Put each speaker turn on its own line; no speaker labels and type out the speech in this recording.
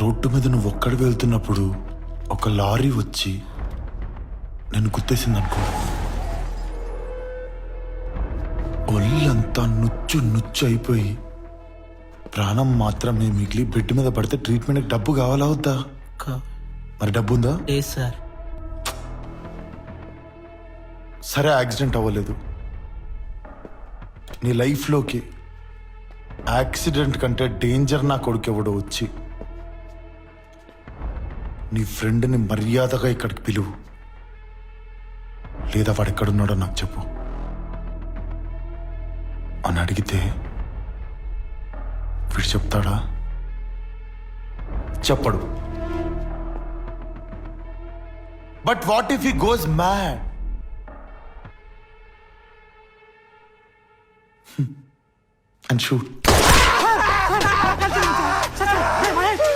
Road మీద నువ్వు ఒక్కడి వెళ్తున్నప్పుడు ఒక లారీ వచ్చి నేను గుర్తేసింది అనుకో ఒళ్ళంతా నుచ్చు నుచ్చు అయిపోయి ప్రాణం మాత్రమే మిగిలి బెడ్ మీద పడితే ట్రీట్మెంట్కి డబ్బు కావాలా వద్దా? మరి డబ్బు ఉందా?
లేదు సార్.
సరే యాక్సిడెంట్ అవ్వలేదు. నీ లైఫ్లోకి యాక్సిడెంట్ కంటే డేంజర్ నా కొడుకు ఎవడో వచ్చి నీ ఫ్రెండ్ని మర్యాదగా ఇక్కడికి పిలువు. లేదా వాడు ఎక్కడున్నాడో నాకు చెప్పు. అని అడిగితే వీడు చెప్తాడా? చెప్పడు. But what if he goes mad and shoot